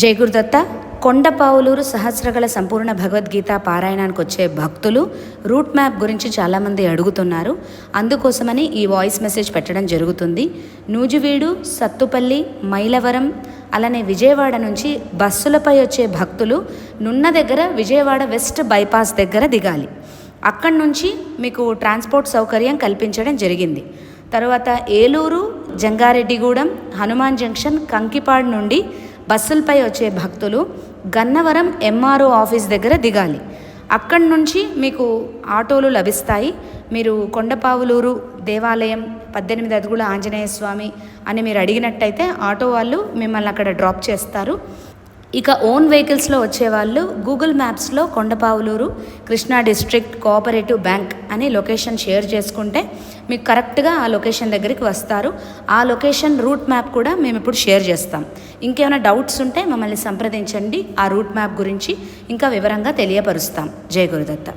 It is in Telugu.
జయగురుదత్త కొండపావులూరు సహస్రగల సంపూర్ణ భగవద్గీత పారాయణానికి వచ్చే భక్తులు రూట్ మ్యాప్ గురించి చాలామంది అడుగుతున్నారు. అందుకోసమని ఈ వాయిస్ మెసేజ్ పెట్టడం జరుగుతుంది. నూజివీడు సత్తుపల్లి మైలవరం అలానే విజయవాడ నుంచి బస్సులపై వచ్చే భక్తులు నున్న దగ్గర విజయవాడ వెస్ట్ బైపాస్ దగ్గర దిగాలి. అక్కడి నుంచి మీకు ట్రాన్స్పోర్ట్ సౌకర్యం కల్పించడం జరిగింది. తర్వాత ఏలూరు జంగారెడ్డిగూడెం హనుమాన్ జంక్షన్ కంకిపాడ్ నుండి బస్సులపై వచ్చే భక్తులు గన్నవరం ఎంఆర్ఓ ఆఫీస్ దగ్గర దిగాలి. అక్కడి నుంచి మీకు ఆటోలు లభిస్తాయి. మీరు కొండపావులూరు దేవాలయం పద్దెనిమిది అదుగుల ఆంజనేయ స్వామి అని మీరు అడిగినట్టయితే ఆటో వాళ్ళు మిమ్మల్ని అక్కడ డ్రాప్ చేస్తారు. ఇక ఓన్ వెహికల్స్లో వచ్చేవాళ్ళు Google మ్యాప్స్లో Kondapavuluru Krishna district cooperative bank అని లొకేషన్ షేర్ చేసుకుంటే మీకు కరెక్ట్గా ఆ లొకేషన్ దగ్గరికి వస్తారు. ఆ లొకేషన్ రూట్ మ్యాప్ కూడా మేము ఇప్పుడు షేర్ చేస్తాం. ఇంకేమైనా డౌట్స్ ఉంటే మమ్మల్ని సంప్రదించండి. ఆ రూట్ మ్యాప్ గురించి ఇంకా వివరంగా తెలియపరుస్తాం. జయ గురుదత్త.